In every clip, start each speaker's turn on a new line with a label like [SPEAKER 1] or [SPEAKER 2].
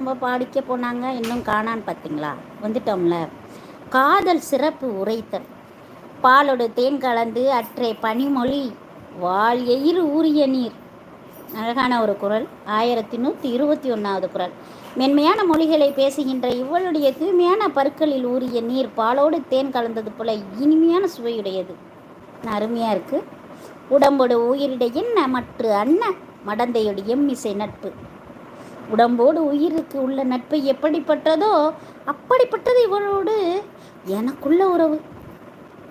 [SPEAKER 1] நம்ம பாடிக்க போனாங்க இன்னும் காணான்னு பார்த்தீங்களா வந்துட்டோம்ல. காதல் சிறப்பு உரைத்தல். பாலோடு தேன் கலந்து அற்றை பனிமொழி வால் எயிறு ஊறிய நீர். அழகான ஒரு குரல் ஆயிரத்தி நூற்றி இருபத்தி ஒன்றாவது குரல். மென்மையான மொழிகளை பேசுகின்ற இவளுடைய தூய்மையான பற்களில் ஊறிய நீர் பாலோடு தேன் கலந்தது போல இனிமையான சுவையுடையது. அருமையாக இருக்குது உடம்போடு உயிரிடையின் மற்ற அண்ண மடந்தையுடைய எம்மிசை நட்பு. உடம்போடு உயிருக்கு உள்ள நட்பு எப்படிப்பட்டதோ அப்படிப்பட்டது இவளோடு எனக்குள்ள உறவு.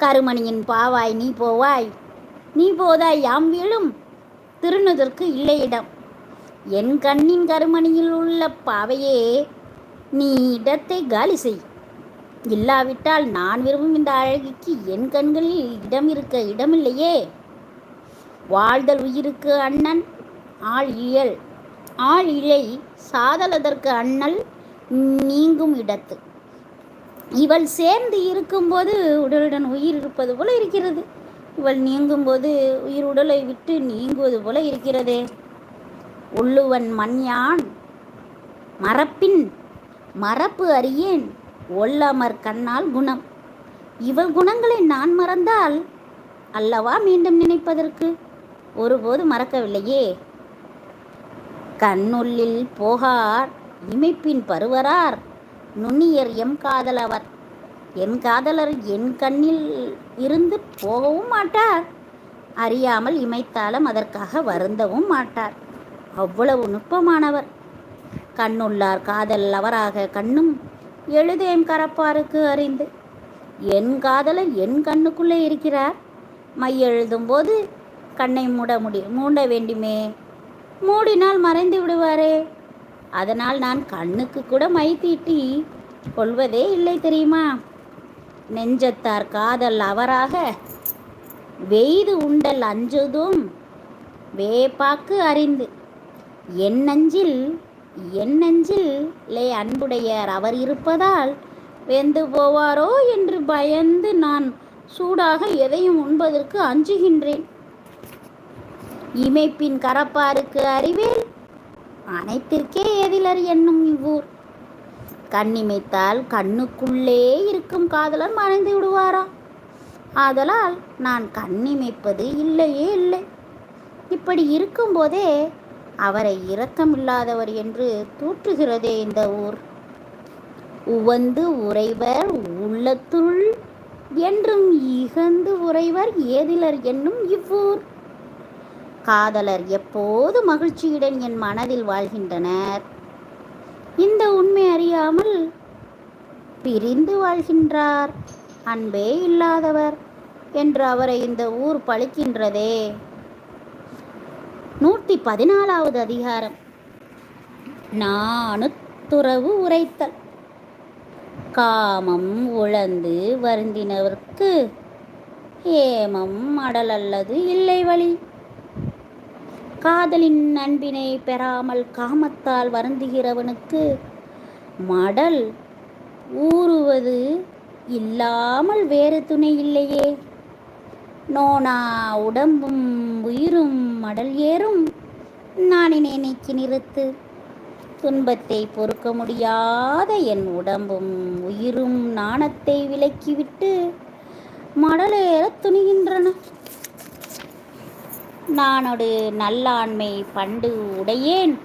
[SPEAKER 1] கருமணியின் பாவாய் நீ போவாய் நீ போதாய் யாம் வீழும் திருநுதற்கு இல்லை இடம். என் கண்ணின் கருமணியில் உள்ள பாவையே நீ இடத்தை காலி செய். இல்லாவிட்டால் நான் விரும்பும் இந்த அழகிக்கு என் கண்களில் இடம் இருக்க இடமில்லையே. வாழ்தல் உயிருக்கு அண்ணன் ஆள் இயல். ஆள் இழை சாதலதற்கு அண்ணல் நீங்கும் இடத்து. இவள் சேர்ந்து இருக்கும்போது உடலுடன் உயிர் இருப்பது போல இருக்கிறது. இவள் நீங்கும்போது உயிர் உடலை விட்டு நீங்குவது போல இருக்கிறதே. உள்ளுவன் மண்யான் மரப்பின் மரப்பு அறியேன் ஒல்லமர் கண்ணால் குணம். இவள் குணங்களை நான் மறந்தால் அல்லவா மீண்டும் நினைப்பதற்கு? ஒருபோது மறக்கவில்லையே. கண்ணுள்ளில் போகார் இமைப்பின் பருவரார். நுண்ணியர் எம் காதலவர். என் காதலர் என் கண்ணில் இருந்து போகவும் மாட்டார். அறியாமல் இமைத்தாலும் அதற்காக வருந்தவும் மாட்டார். அவ்வளவு நுட்பமானவர். கண்ணுள்ளார் காதல் அவராக கண்ணும் எழுதேம் கரப்பாருக்கு அறிந்து. என் காதலர் என் கண்ணுக்குள்ளே இருக்கிறார். மை எழுதும் போது கண்ணை மூட முடியும் மூட வேண்டுமே. மூடினால் மறைந்து விடுவாரே. அதனால் நான் கண்ணுக்கு கூட மை தீட்டி கொள்வதே இல்லை தெரியுமா? நெஞ்சத்தார் காதல் அவராக வெய்து உண்டல் அஞ்சுதும் வேப்பாக்கு அறிந்து. என் நஞ்சில் என் நஞ்சில் லே அன்புடையர் அவர் இருப்பதால் வெந்து போவாரோ என்று பயந்து நான் சூடாக எதையும் உண்பதற்கு அஞ்சுகின்றேன். இமைப்பின் கரப்பாருக்கு அறிவேல். அனைத்திற்கே எதிலர் என்னும் இவ்வூர். கண்ணிமைத்தால் கண்ணுக்குள்ளே இருக்கும் காதலர் மறைந்து விடுவாரா? ஆதலால் நான் கண்ணிமைப்பது இல்லையே இல்லை. இப்படி இருக்கும்போதே அவரை இரக்கமில்லாதவர் என்று தூற்றுகிறதே இந்த ஊர். உவந்து உறைவர் உள்ளத்துள் என்றும் இகந்து உறைவர் ஏதிலர் என்னும் இவ்வூர். காதலர் எப்போது மகிழ்ச்சியுடன் என் மனதில் வாழ்கின்றனர்? இந்த உண்மை அறியாமல் பிரிந்து வாழ்கின்றார். அன்பே இல்லாதவர் என்று அவரை இந்த ஊர் பழிக்கின்றதே. நூற்றி பதினாலாவது அதிகாரம். நானுத்துறவு உரைத்தல். காமம் உழந்து வருந்தினவர்க்கு ஏமம் அடல் அல்லது இல்லை வழி. காதலின் அன்பினை பெறாமல் காமத்தால் வருந்துகிறவனுக்கு மடல் ஊறுவது இல்லாமல் வேறு துணை இல்லையே. நோனா உடம்பும் உயிரும் மடல் ஏறும். நானினை நீக்கி நிறுத்து. துன்பத்தை பொறுக்க முடியாத என் உடம்பும் உயிரும் நாணத்தை விலக்கிவிட்டு மடலேறத் துணிகின்றன. நானொடு நல்லாண்மை பண்டு உடையேன்.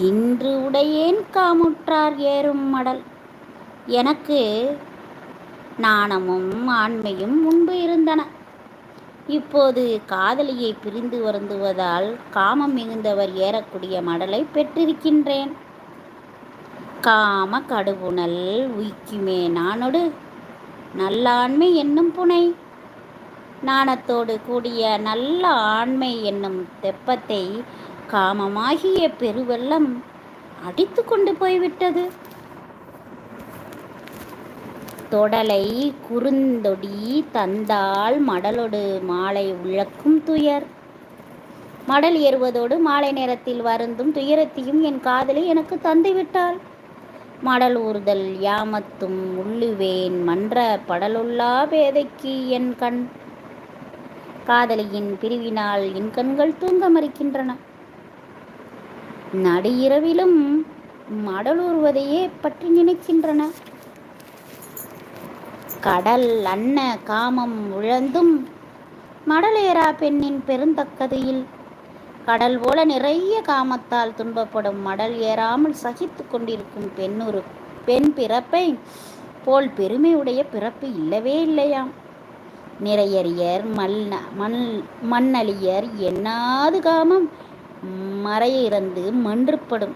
[SPEAKER 1] இன்று உடையேன் காமுற்றார் ஏறும் மடல். எனக்கு நாணமும் ஆண்மையும் முன்பு இருந்தன. இப்போது காதலியை பிரிந்து வருந்துவதால் காமம் மிகுந்தவர் ஏறக்கூடிய மடலை பெற்றிருக்கின்றேன். காம கடுபுணல் உய்க்குமே நானொடு. நல்லாண்மை என்னும் புனை. நாணத்தோடு கூடிய நல்ல ஆண்மை என்னும் தெப்பத்தை காமமாகிய பெருவெள்ளம் அடித்து கொண்டு போய்விட்டது. தொடலை குறுந்தொடி தந்தால் மடலோடு மாலை உழக்கும் துயர். மடல் ஏறுவதோடு மாலை நேரத்தில் வருந்தும் துயரத்தையும் என் காதலி எனக்கு தந்துவிட்டாள். மடல் ஊறுதல் யாமத்தும் உள்ளுவேன் மன்ற படலுள்ளா பேதைக்கு என் கண். காதலியின் பிரிவினால் என் கண்கள் தூங்க மறுக்கின்றன. நடு இரவிலும் மடலூர்வதையே பற்றி நினைக்கின்றன. கடல் அன்ன காமம் உழந்தும் மடலேரா பெண்ணின் பெருந்தக்கதையில். கடல் போல நிறைய காமத்தால் துன்பப்படும் மடல் ஏறாமல் சகித்து கொண்டிருக்கும் பெண்ணொரு பெண் பிறப்பை போல் பெருமையுடைய பிறப்பு இல்லவே இல்லையாம். நிறையறியர் மல்ன மண் மண்ணழியர் எண்ணாது காமம்? மறைய இறந்து மன்றுப்படும்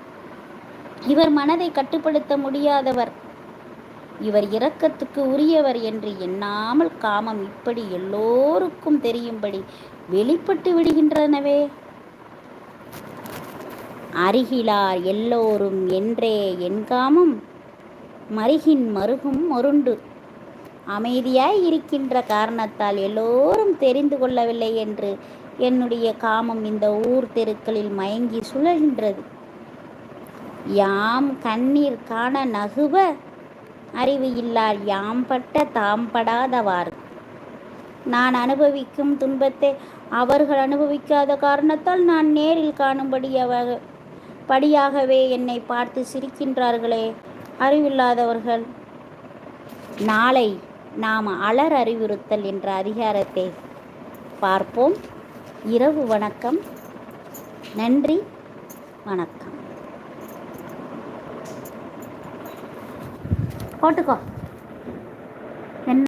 [SPEAKER 1] இவர் மனதை கட்டுப்படுத்த முடியாதவர். இவர் இரக்கத்துக்கு உரியவர் என்று எண்ணாமல் காமம் இப்படி எல்லோருக்கும் தெரியும்படி வெளிப்பட்டு விடுகின்றனவே. அருகிலார் எல்லோரும் என்றே என் காமம் மருகின் மருகும் மருண்டு. அமைதியாய் இருக்கின்ற காரணத்தால் எல்லோரும் தெரிந்து கொள்ளவில்லை என்று என்னுடைய காமம் இந்த ஊர் தெருக்களில் மயங்கி சுழல்கின்றது. யாம் கண்ணீர் காண நகுவ அறிவு இல்லார் யாம் பட்ட தாம் படாதவாறு. நான் அனுபவிக்கும் துன்பத்தை அவர்கள் அனுபவிக்காத காரணத்தால் நான் நேரில் காணும்படியாக படியாகவே என்னை பார்த்து சிரிக்கின்றார்களே. அறிவில்லாதவர்கள். நாளை நாம் அலர் அறிவுறுத்தல் என்ற அதிகாரத்தை பார்ப்போம். இரவு வணக்கம். நன்றி. வணக்கம். போட்டுக்கோ.